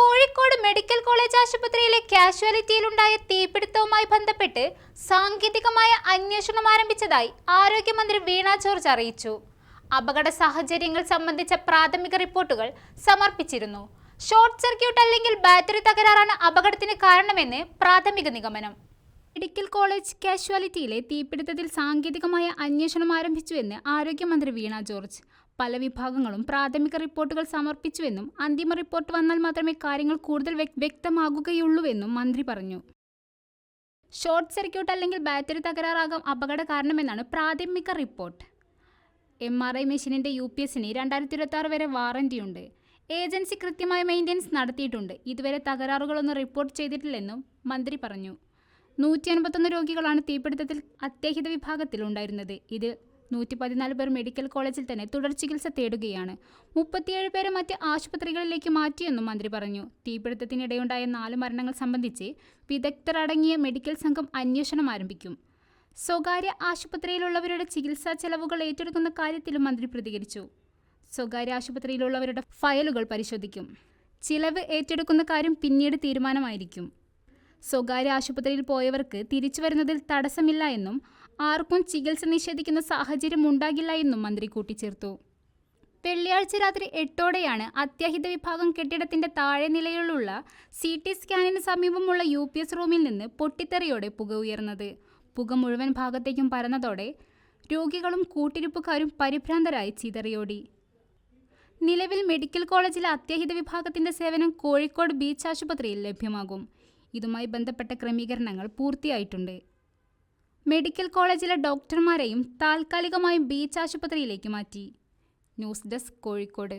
Kozhikode medical college ആശുപത്രിയിലെ കാഷ്വാലിറ്റിയിലുണ്ടായ തീപിടുത്തവുമായി ബന്ധപ്പെട്ട് സാങ്കേതികമായ അന്വേഷണം ആരംഭിച്ചതായി ആരോഗ്യമന്ത്രി വീണ ജോർജ് അറിയിച്ചു. അപകട സാഹചര്യങ്ങൾ സംബന്ധിച്ച പ്രാഥമിക റിപ്പോർട്ടുകൾ സമർപ്പിച്ചിരുന്നു. ഷോർട്ട് സർക്യൂട്ട് അല്ലെങ്കിൽ ബാറ്ററി തകരാറാണ് അപകടത്തിന് കാരണമെന്ന് പ്രാഥമിക നിഗമനം. മെഡിക്കൽ കോളേജ് കാഷ്വാലിറ്റിയിലെ തീപിടുത്തത്തിൽ സാങ്കേതികമായ അന്വേഷണം ആരംഭിച്ചുവെന്ന് ആരോഗ്യമന്ത്രി വീണ ജോർജ്. പല വിഭാഗങ്ങളും പ്രാഥമിക റിപ്പോർട്ടുകൾ സമർപ്പിച്ചുവെന്നും അന്തിമ റിപ്പോർട്ട് വന്നാൽ മാത്രമേ കാര്യങ്ങൾ കൂടുതൽ വ്യക്- വ്യക്തമാകുകയുള്ളൂവെന്നും മന്ത്രി പറഞ്ഞു. ഷോർട്ട് സർക്യൂട്ട് അല്ലെങ്കിൽ ബാറ്ററി തകരാറാകാം അപകട കാരണമെന്നാണ് പ്രാഥമിക റിപ്പോർട്ട്. എം ആർ ഐ മെഷീനിന്റെ യു പി എസിന് രണ്ടായിരത്തി ഇരുപത്തി ആറ് വരെ വാറന്റിയുണ്ട്. ഏജൻസി കൃത്യമായ മെയിന്റെനൻസ് നടത്തിയിട്ടുണ്ട്. ഇതുവരെ തകരാറുകളൊന്നും റിപ്പോർട്ട് ചെയ്തിട്ടില്ലെന്നും മന്ത്രി പറഞ്ഞു. നൂറ്റി അൻപത്തൊന്ന് രോഗികളാണ് തീപിടുത്തത്തിൽ അത്യാഹിത വിഭാഗത്തിൽ ഉണ്ടായിരുന്നത് ഇത് നൂറ്റി പതിനാല് പേർ മെഡിക്കൽ കോളേജിൽ തന്നെ തുടർ ചികിത്സ തേടുകയാണ്. മുപ്പത്തിയേഴ് പേരെ മറ്റ് ആശുപത്രികളിലേക്ക് മാറ്റിയെന്നും മന്ത്രി പറഞ്ഞു. തീപിടുത്തത്തിനിടെയുണ്ടായ നാല് മരണങ്ങൾ സംബന്ധിച്ച് വിദഗ്ധരടങ്ങിയ മെഡിക്കൽ സംഘം അന്വേഷണം ആരംഭിക്കും. സ്വകാര്യ ആശുപത്രിയിലുള്ളവരുടെ ചികിത്സാ ചെലവുകൾ ഏറ്റെടുക്കുന്ന കാര്യത്തിലും മന്ത്രി പ്രതികരിച്ചു. സ്വകാര്യ ആശുപത്രിയിലുള്ളവരുടെ ഫയലുകൾ പരിശോധിക്കും. ചിലവ് ഏറ്റെടുക്കുന്ന കാര്യം പിന്നീട് തീരുമാനമായിരിക്കും. സ്വകാര്യ ആശുപത്രിയിൽ പോയവർക്ക് തിരിച്ചു വരുന്നതിൽ തടസ്സമില്ല എന്നും ആർക്കും ചികിത്സ നിഷേധിക്കുന്ന സാഹചര്യം ഉണ്ടാകില്ല എന്നും മന്ത്രി കൂട്ടിച്ചേർത്തു. വെള്ളിയാഴ്ച രാത്രി എട്ടോടെയാണ് അത്യാഹിത വിഭാഗം കെട്ടിടത്തിന്റെ താഴെ നിലയിലുള്ള സി ടി സ്കാനിന് സമീപമുള്ള യു പി എസ് റൂമിൽ നിന്ന് പൊട്ടിത്തെറിയോടെ പുക ഉയർന്നത്. പുക മുഴുവൻ ഭാഗത്തേക്കും പരന്നതോടെ രോഗികളും കൂട്ടിരിപ്പുകാരും പരിഭ്രാന്തരായി ചിതറിയോടി. നിലവിൽ മെഡിക്കൽ കോളേജിലെ അത്യാഹിത വിഭാഗത്തിന്റെ സേവനം കോഴിക്കോട് ബീച്ച് ആശുപത്രിയിൽ ലഭ്യമാകും. ഇതുമായി ബന്ധപ്പെട്ട ക്രമീകരണങ്ങൾ പൂർത്തിയായിട്ടുണ്ട്. മെഡിക്കൽ കോളേജിലെ ഡോക്ടർമാരെയും താൽക്കാലികമായും ബീച്ച് ആശുപത്രിയിലേക്ക് മാറ്റി. News desk Kozhikode.